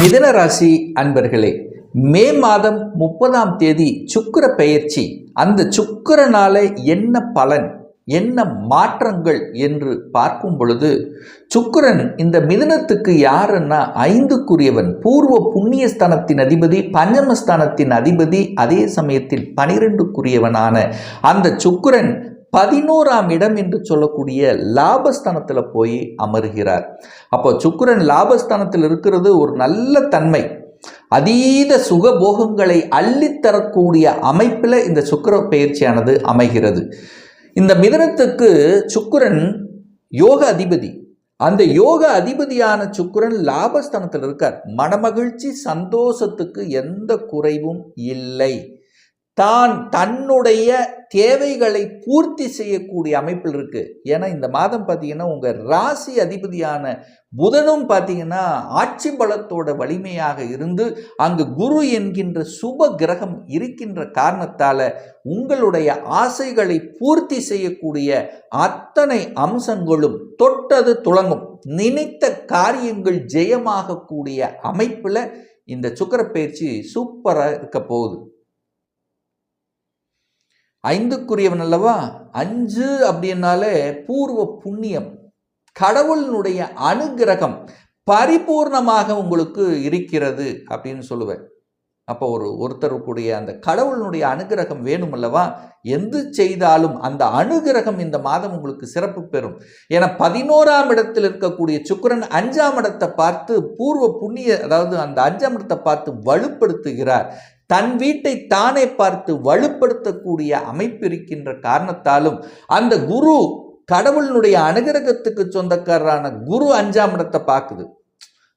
மிதன ராசி அன்பர்களே மே மாதம் முப்பதாம் தேதி சுக்கிர பெயர்ச்சி. அந்த சுக்கரனால என்ன பலன் என்ன மாற்றங்கள் என்று பார்க்கும் பொழுது சுக்கிரன் இந்த மிதனத்துக்கு யாருன்னா ஐந்துக்குரியவன். பூர்வ புண்ணியஸ்தானத்தின் அதிபதி பஞ்சமஸ்தானத்தின் அதிபதி அதே சமயத்தில் பனிரெண்டுக்குரியவனான அந்த சுக்கிரன் பதினோராம் இடம் என்று சொல்லக்கூடிய லாபஸ்தானத்தில் போய் அமர்கிறார். அப்போ சுக்கிரன் லாபஸ்தானத்தில் இருக்கிறது ஒரு நல்ல தன்மை. அதீத சுகபோகங்களை அள்ளித்தரக்கூடிய அமைப்பில் இந்த சுக்கர பயிற்சியானது அமைகிறது. இந்த மிதனத்துக்கு சுக்கிரன் யோக அதிபதி. அந்த யோக அதிபதியான சுக்கிரன் லாபஸ்தானத்தில் இருக்கார். மனமகிழ்ச்சி சந்தோஷத்துக்கு எந்த குறைவும் இல்லை. தான் தன்னுடைய தேவைகளை பூர்த்தி செய்யக்கூடிய அமைப்பில் இருக்கு. ஏன்னா இந்த மாதம் பார்த்தீங்கன்னா உங்கள் ராசி அதிபதியான புதனும் பார்த்தீங்கன்னா ஆட்சி பலத்தோட வலிமையாக இருந்து அங்கு குரு என்கின்ற சுப கிரகம் இருக்கின்ற காரணத்தால் உங்களுடைய ஆசைகளை பூர்த்தி செய்யக்கூடிய அத்தனை அம்சங்களும் தொட்டது துளங்கும். நினைத்த காரியங்கள் ஜெயமாகக்கூடிய அமைப்பில் இந்த சுக்கர பயிற்சி சூப்பராக இருக்க போகுது. ஐந்துக்குரியவன் அல்லவா? அஞ்சு அப்படின்னாலே பூர்வ புண்ணியம். கடவுளினுடைய அனுகிரகம் பரிபூர்ணமாக உங்களுக்கு இருக்கிறது அப்படின்னு சொல்லுவேன். அப்போ ஒரு ஒருத்தருக்குடைய அந்த கடவுளினுடைய அனுகிரகம் வேணும் அல்லவா? எந்த செய்தாலும் அந்த அனுகிரகம் இந்த மாதம் உங்களுக்கு சிறப்பு பெறும். ஏன்னா பதினோராம் இடத்தில் இருக்கக்கூடிய சுக்கரன் அஞ்சாம் இடத்தை பார்த்து பூர்வ புண்ணிய அதாவது அந்த அஞ்சாம் இடத்தை பார்த்து வலுப்படுத்துகிறார். தன் வீட்டை தானே பார்த்து வலுப்படுத்தக்கூடிய அமைப்பு இருக்கின்ற காரணத்தாலும் அந்த குரு கடவுளினுடைய அனுகிரகத்துக்கு சொந்தக்காரரான குரு அஞ்சாம் இடத்தை பார்க்குது.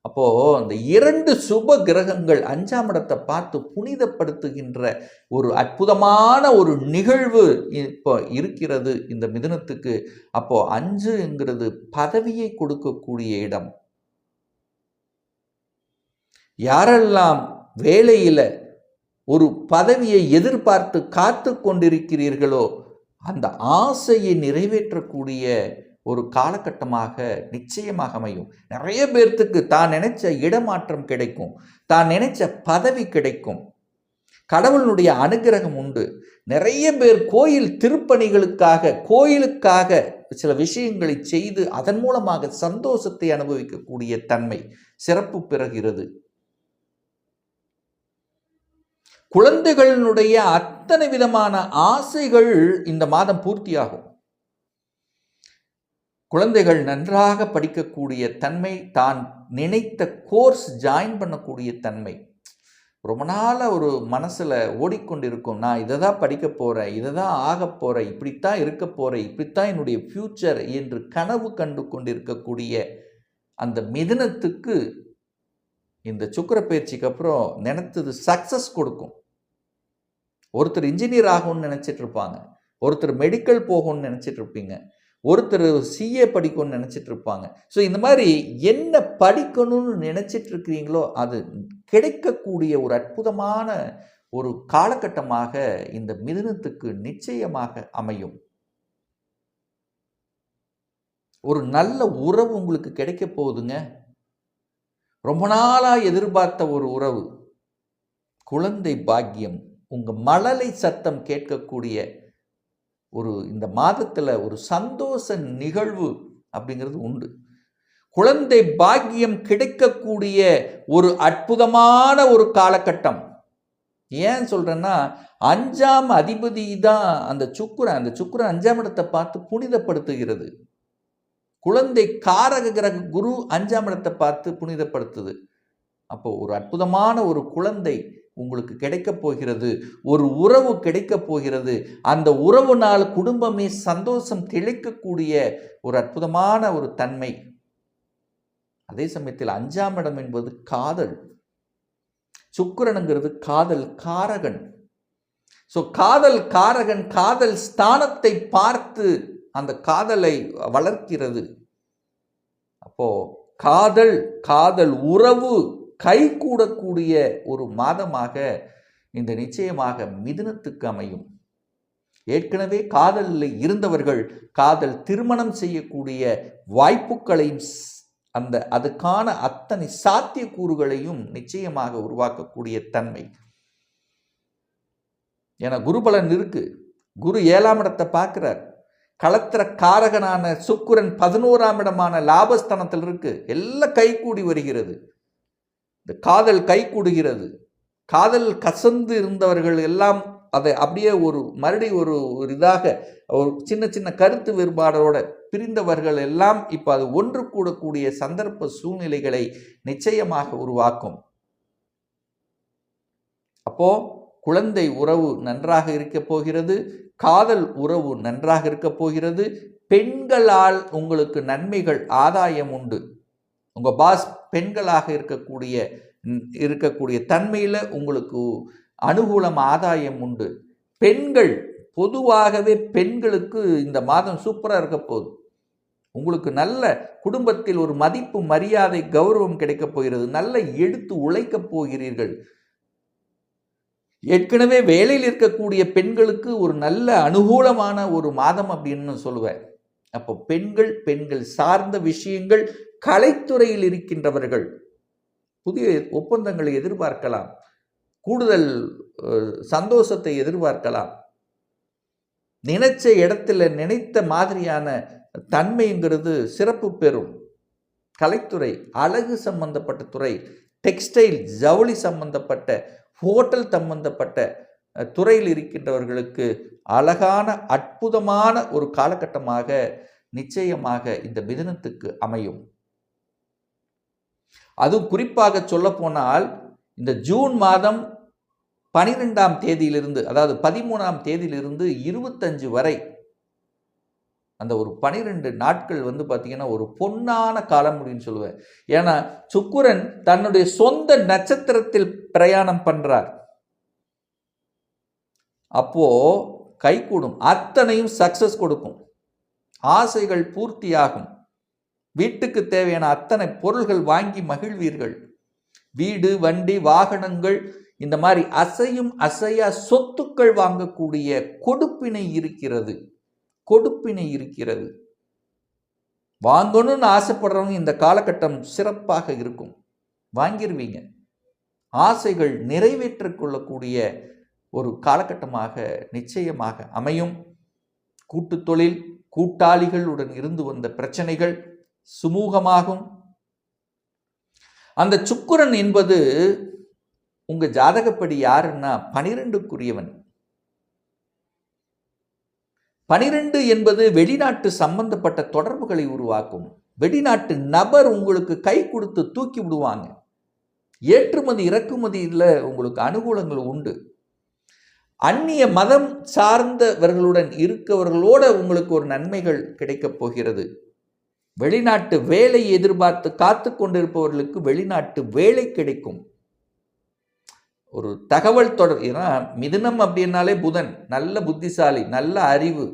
அப்போ அந்த இரண்டு சுப கிரகங்கள் அஞ்சாம் இடத்தை பார்த்து புனிதப்படுத்துகின்ற ஒரு அற்புதமான ஒரு நிகழ்வு இப்போ இருக்கிறது இந்த மிதுனத்துக்கு. அப்போ அஞ்சுங்கிறது பதவியை கொடுக்கக்கூடிய இடம். யாரெல்லாம் வேலையில ஒரு பதவியை எதிர்பார்த்து காத்து கொண்டிருக்கிறீர்களோ அந்த ஆசையை நிறைவேற்றக்கூடிய ஒரு காலகட்டமாக நிச்சயமாக அமையும். நிறைய பேர்த்துக்கு தான் நினைச்ச இடமாற்றம் கிடைக்கும். தான் நினைச்ச பதவி கிடைக்கும். கடவுளுடைய அனுகிரகம் உண்டு. நிறைய பேர் கோயில் திருப்பணிகளுக்காக கோயிலுக்காக சில விஷயங்களை செய்து அதன் மூலமாக சந்தோஷத்தை அனுபவிக்கக்கூடிய தன்மை சிறப்பு பெறுகிறது. குழந்தைகளினுடைய அத்தனை விதமான ஆசைகள் இந்த மாதம் பூர்த்தியாகும். குழந்தைகள் நன்றாக படிக்கக்கூடிய தன்மை தான் நினைத்த கோர்ஸ் ஜாயின் பண்ணக்கூடிய தன்மை. ரொம்ப நாளாக ஒரு மனசில் ஓடிக்கொண்டிருக்கும். நான் இதை தான் படிக்க போகிறேன் இதை தான் ஆக போகிறேன் இப்படித்தான் இருக்க போகிறேன் இப்படித்தான் என்னுடைய ஃப்யூச்சர் என்று கனவு கண்டு கொண்டிருக்கக்கூடிய அந்த மிதனத்துக்கு இந்த சுக்கர பயிற்சிக்கு அப்புறம் நினைத்தது சக்ஸஸ் கொடுக்கும். ஒருத்தர் இன்ஜினியர் ஆகும்னு நினச்சிட்டு இருப்பாங்க. ஒருத்தர் மெடிக்கல் போகும்னு நினச்சிட்டு இருப்பீங்க. ஒருத்தர் சிஏ படிக்கணும்னு நினச்சிட்டு இருப்பாங்க. ஸோ இந்த மாதிரி என்ன படிக்கணும்னு நினச்சிட்டு இருக்கிறீங்களோ அது கிடைக்கக்கூடிய ஒரு அற்புதமான ஒரு காலகட்டமாக இந்த மிதுனத்துக்கு நிச்சயமாக அமையும். ஒரு நல்ல உறவு உங்களுக்கு கிடைக்க போகுதுங்க. ரொம்ப நாளாக எதிர்பார்த்த ஒரு உறவு. குழந்தை பாக்கியம் உங்கள் மழலை சத்தம் கேட்கக்கூடிய ஒரு இந்த மாதத்தில் ஒரு சந்தோஷ நிகழ்வு அப்படிங்கிறது உண்டு. குழந்தை பாக்கியம் கிடைக்கக்கூடிய ஒரு அற்புதமான ஒரு காலகட்டம். ஏன் சொல்கிறேன்னா அஞ்சாம் அதிபதி தான் அந்த சுக்குரன் அந்த சுக்குரன் அஞ்சாம் இடத்தை பார்த்து புனிதப்படுத்துகிறது. குழந்தை காரக கிரக குரு அஞ்சாம் இடத்தை பார்த்து புனிதப்படுத்துது. அப்போ ஒரு அற்புதமான ஒரு குழந்தை உங்களுக்கு கிடைக்கப் போகிறது. ஒரு உறவு கிடைக்கப் போகிறது. அந்த உறவுனால் குடும்பமே சந்தோஷம் திளைக்கக்கூடிய ஒரு அற்புதமான ஒரு தன்மை. அதே சமயத்தில் அஞ்சாம் இடம் என்பது காதல். சுக்கிரனுங்கிறது காதல் காரகன். ஸோ காதல் காரகன் காதல் ஸ்தானத்தை பார்த்து அந்த காதலை வளர்க்கிறது. அப்போது காதல் காதல் உறவு கைகூடக்கூடிய ஒரு மாதமாக இந்த நிச்சயமாக மிதுனத்துக்கு அமையும். ஏற்கனவே காதலில் இருந்தவர்கள் காதல் திருமணம் செய்யக்கூடிய வாய்ப்புகளையும் அந்த அதுக்கான அத்தனை சாத்தியக்கூறுகளையும் நிச்சயமாக உருவாக்கக்கூடிய தன்மை. என குருபலன் இருக்கு. குரு ஏழாம் இடத்தை பார்க்கிறார். களத்திர காரகனான சுக்குரன் பதினோராம் இடமான லாபஸ்தானத்தில் இருக்கு. எல்லாம் கைகூடி வருகிறது. இந்த காதல் கைகூடுகிறது. காதல் கசந்து இருந்தவர்கள் எல்லாம் அதை அப்படியே ஒரு மறுபடி ஒரு ஒரு இதாக ஒரு சின்ன சின்ன கருத்து வேறுபாடோட பிரிந்தவர்கள் எல்லாம் இப்போ அது ஒன்று கூடக்கூடிய சந்தர்ப்ப சூழ்நிலைகளை நிச்சயமாக உருவாக்கும். அப்போது குழந்தை உறவு நன்றாக இருக்க போகிறது காதல் உறவு நன்றாக இருக்க போகிறது பெண்களால் உங்களுக்கு நன்மைகள் ஆதாயம் உண்டு. உங்கள் பாஸ் பெண்களாக இருக்கக்கூடிய இருக்கக்கூடிய தன்மையில் உங்களுக்கு அனுகூலம் ஆதாயம் உண்டு. பெண்கள் பொதுவாகவே பெண்களுக்கு இந்த மாதம் சூப்பராக இருக்க போகுது. உங்களுக்கு நல்ல குடும்பத்தில் ஒரு மதிப்பு மரியாதை கௌரவம் கிடைக்கப் போகிறது. நல்ல எடுத்து உழைக்கப் போகிறீர்கள். ஏற்கனவே வேலையில் இருக்கக்கூடிய பெண்களுக்கு ஒரு நல்ல அனுகூலமான ஒரு மாதம் அப்படின்னு சொல்லுவேன். அப்போ பெண்கள் பெண்கள் சார்ந்த விஷயங்கள் கலைத்துறையில் இருக்கின்றவர்கள் புதிய ஒப்பந்தங்களை எதிர்பார்க்கலாம் கூடுதல் சந்தோஷத்தை எதிர்பார்க்கலாம் நினைச்ச இடத்துல நினைத்த மாதிரியான தன்மைங்கிறது சிறப்பு பெறும். கலைத்துறை அழகு சம்பந்தப்பட்ட துறை டெக்ஸ்டைல் ஜவுளி சம்பந்தப்பட்ட ஹோட்டல் சம்பந்தப்பட்ட துறையில் இருக்கின்றவர்களுக்கு அழகான அற்புதமான ஒரு காலகட்டமாக நிச்சயமாக இந்த மிதனத்துக்கு அமையும். அதுவும் குறிப்பாக சொல்ல போனால் இந்த ஜூன் மாதம் பனிரெண்டாம் தேதியிலிருந்து அதாவது பதிமூணாம் தேதியிலிருந்து இருபத்தஞ்சு வரை அந்த ஒரு பனிரெண்டு நாட்கள் வந்து பார்த்திங்கன்னா ஒரு பொன்னான காலம் அப்படின்னு சொல்லுவேன். ஏன்னா சுக்குரன் தன்னுடைய சொந்த நட்சத்திரத்தில் பிரயாணம் பண்ணுறார் அப்போது கை கூடும். அத்தனையும் சக்ஸஸ் கொடுக்கும். ஆசைகள் பூர்த்தியாகும். வீட்டுக்கு தேவையான அத்தனை பொருள்கள் வாங்கி மகிழ்வீர்கள். வீடு வண்டி வாகனங்கள் இந்த மாதிரி அசையும் அசையா சொத்துக்கள் வாங்கக்கூடிய கொடுப்பினை இருக்கிறது. கொடுப்பினை இருக்கிறது. வாங்கணும்னு ஆசைப்படுறவங்க இந்த காலகட்டம் சிறப்பாக இருக்கும். வாங்கிடுவீங்க ஆசைகள் நிறைவேற்றிக் கொள்ளக்கூடிய ஒரு காலகட்டமாக நிச்சயமாக அமையும். கூட்டு தொழில் கூட்டாளிகளுடன் இருந்து வந்த பிரச்சனைகள் சுமூகமாகும். அந்த சுக்குரன் என்பது உங்கள் ஜாதகப்படி யாருன்னா பனிரெண்டுக்குரியவன். பனிரெண்டு என்பது வெளிநாட்டு சம்பந்தப்பட்ட தொடர்புகளை உருவாக்கும். வெளிநாட்டு நபர் உங்களுக்கு கை கொடுத்து தூக்கி விடுவாங்க. ஏற்றுமதி இறக்குமதியில் உங்களுக்கு அனுகூலங்கள் உண்டு. அந்நிய மதம் சார்ந்தவர்களுடன் இருக்கவர்களோட உங்களுக்கு ஒரு நன்மைகள் கிடைக்கப் போகிறது. வெளிநாட்டு வேலை எதிர்பார்த்து காத்து கொண்டிருப்பவர்களுக்கு வெளிநாட்டு வேலை கிடைக்கும். ஒரு தகவல் தொடர் ஏன்னா மிதுனம் அப்படின்னாலே புதன் நல்ல புத்திசாலி நல்ல அறிவு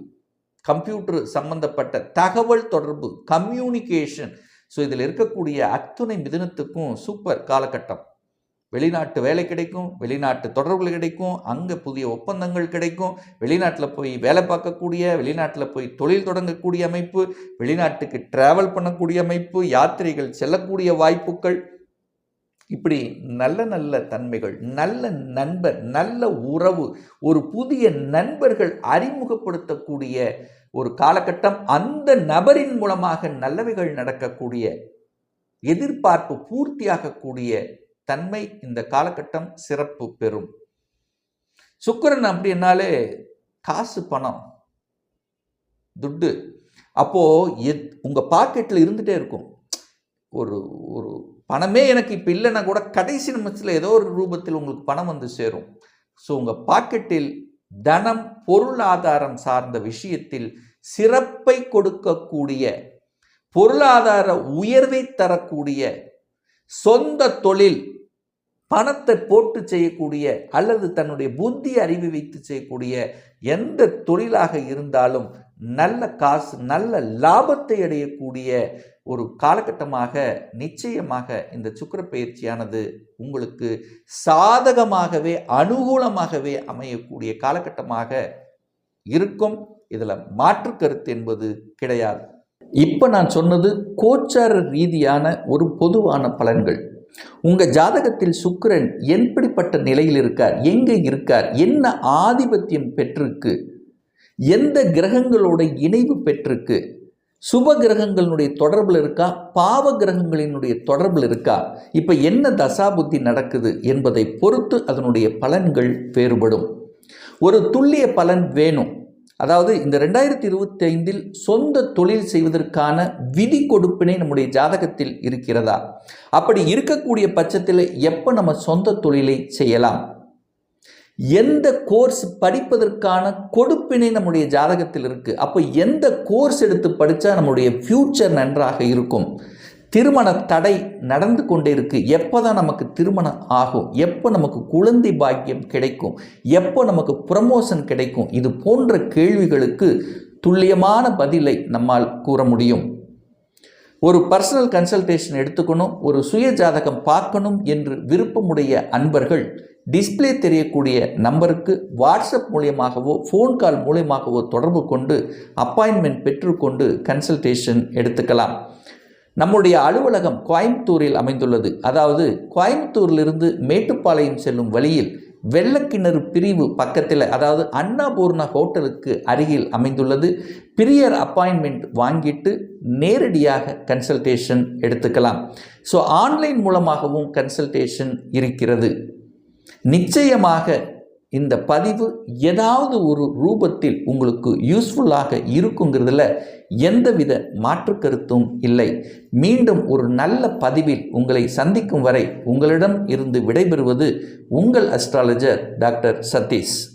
கம்ப்யூட்டர் சம்பந்தப்பட்ட தகவல் தொடர்பு கம்யூனிகேஷன் ஸோ இதில் இருக்கக்கூடிய அத்துணை மிதுனத்துக்கும் சூப்பர் காலகட்டம். வெளிநாட்டு வேலை கிடைக்கும் வெளிநாட்டு தொடர்புகள் கிடைக்கும் அங்கே புதிய ஒப்பந்தங்கள் கிடைக்கும் வெளிநாட்டில் போய் வேலை பார்க்கக்கூடிய வெளிநாட்டில் போய் தொழில் தொடங்கக்கூடிய அமைப்பு வெளிநாட்டுக்கு டிராவல் பண்ணக்கூடிய அமைப்பு யாத்திரைகள் செல்லக்கூடிய வாய்ப்புகள். இப்படி நல்ல நல்ல தன்மைகள் நல்ல நண்பர் நல்ல உறவு ஒரு புதிய நண்பர்கள் அறிமுகப்படுத்தக்கூடிய ஒரு காலகட்டம் அந்த நபரின் மூலமாக நல்லவைகள் நடக்கக்கூடிய எதிர்பார்ப்பு பூர்த்தியாகக்கூடிய தன்மை இந்த காலகட்டம் சிறப்பு பெறும். சுக்கரன் அப்படின்னாலே காசு பணம் துட்டு. அப்போ எத் உங்கள் பாக்கெட்டில் இருந்துகிட்டே இருக்கும். ஒரு ஒரு பணமே எனக்கு இப்போ இல்லைன்னா கூட கடைசி நிமிஷத்தில் ஏதோ ஒரு ரூபத்தில் உங்களுக்கு பணம் வந்து சேரும். ஸோ உங்கள் பாக்கெட்டில் தனம் பொருளாதாரம் சார்ந்த விஷயத்தில் சிறப்பை கொடுக்கக்கூடிய பொருளாதார உயர்வை தரக்கூடிய சொந்த தொழில் பணத்தை போட்டு செய்யக்கூடிய அல்லது தன்னுடைய புத்தி அறிவு வைத்து செய்யக்கூடிய எந்த தொழிலாக இருந்தாலும் நல்ல காசு நல்ல லாபத்தை அடையக்கூடிய ஒரு காலகட்டமாக நிச்சயமாக இந்த சுக்கர பயிற்சியானது உங்களுக்கு சாதகமாகவே அனுகூலமாகவே அமையக்கூடிய காலகட்டமாக இருக்கும். இதில் மாற்று கருத்து என்பது கிடையாது. இப்போ நான் சொன்னது கோச்சார ரீதியான ஒரு பொதுவான பலன்கள். உங்கள் ஜாதகத்தில் சுக்கிரன் எப்படிப்பட்ட நிலையில் இருக்கார்? எங்கே இருக்கார்? என்ன ஆதிபத்தியம் பெற்றிருக்கு? எந்த கிரகங்களோட இணைவு பெற்றிருக்கு? சுப கிரகங்களினுடைய தொடர்பில் இருக்கா? பாவ கிரகங்களினுடைய தொடர்பில் இருக்கா? இப்போ என்ன தசாபுத்தி நடக்குது என்பதை பொறுத்து அதனுடைய பலன்கள் வேறுபடும். ஒரு துல்லிய பலன் வேணும். அதாவது இந்த ரெண்டாயிரத்தி இருபத்தி ஐந்தில் சொந்த தொழில் செய்வதற்கான விதி கொடுப்பினை நம்முடைய ஜாதகத்தில் இருக்கிறதா? அப்படி இருக்கக்கூடிய பட்சத்தில் எப்போ நம்ம சொந்த தொழிலை செய்யலாம்? எந்த கோர்ஸ் படிப்பதற்கான கொடுப்பினை நம்முடைய ஜாதகத்தில் இருக்குது அப்போ எந்த கோர்ஸ் எடுத்து படித்தா நம்முடைய ஃப்யூச்சர் நன்றாக இருக்கும்? திருமண தடை நடந்து கொண்டே இருக்குது எப்போ தான் நமக்கு திருமணம் ஆகும்? எப்போ நமக்கு குழந்தை பாக்கியம் கிடைக்கும்? எப்போ நமக்கு ப்ரமோஷன் கிடைக்கும்? இது போன்ற கேள்விகளுக்கு துல்லியமான பதிலை நம்மால் கூற முடியும். ஒரு பர்சனல் கன்சல்டேஷன் எடுத்துக்கணும் ஒரு சுய ஜாதகம் பார்க்கணும் என்று விருப்பமுடைய அன்பர்கள் டிஸ்பிளே தெரியக்கூடிய நம்பருக்கு வாட்ஸ்அப் மூலியமாகவோ ஃபோன் கால் மூலியமாகவோ தொடர்பு கொண்டு அப்பாயின்மெண்ட் பெற்றுக்கொண்டு கன்சல்டேஷன் எடுத்துக்கலாம். நம்முடைய அலுவலகம் கோயம்புத்தூரில் அமைந்துள்ளது. அதாவது கோயம்புத்தூரிலிருந்து மேட்டுப்பாளையம் செல்லும் வழியில் வெள்ளக்கிணறு பிரிவு பக்கத்தில் அதாவது அன்னபூர்ணா ஹோட்டலுக்கு அருகில் அமைந்துள்ளது. பிரியர் அப்பாயின்மெண்ட் வாங்கிட்டு நேரடியாக கன்சல்டேஷன் எடுத்துக்கலாம். ஸோ ஆன்லைன் மூலமாகவும் கன்சல்டேஷன் இருக்கிறது. நிச்சயமாக இந்த பதிவு ஏதாவது ஒரு ரூபத்தில் உங்களுக்கு யூஸ்ஃபுல்லாக இருக்குங்கிறதுல எந்தவித மாற்று கருத்தும் இல்லை. மீண்டும் ஒரு நல்ல பதிவில் உங்களை சந்திக்கும் வரை உங்களிடம் இருந்து விடைபெறுவது உங்கள் அஸ்ட்ராலஜர் டாக்டர் சதீஷ்.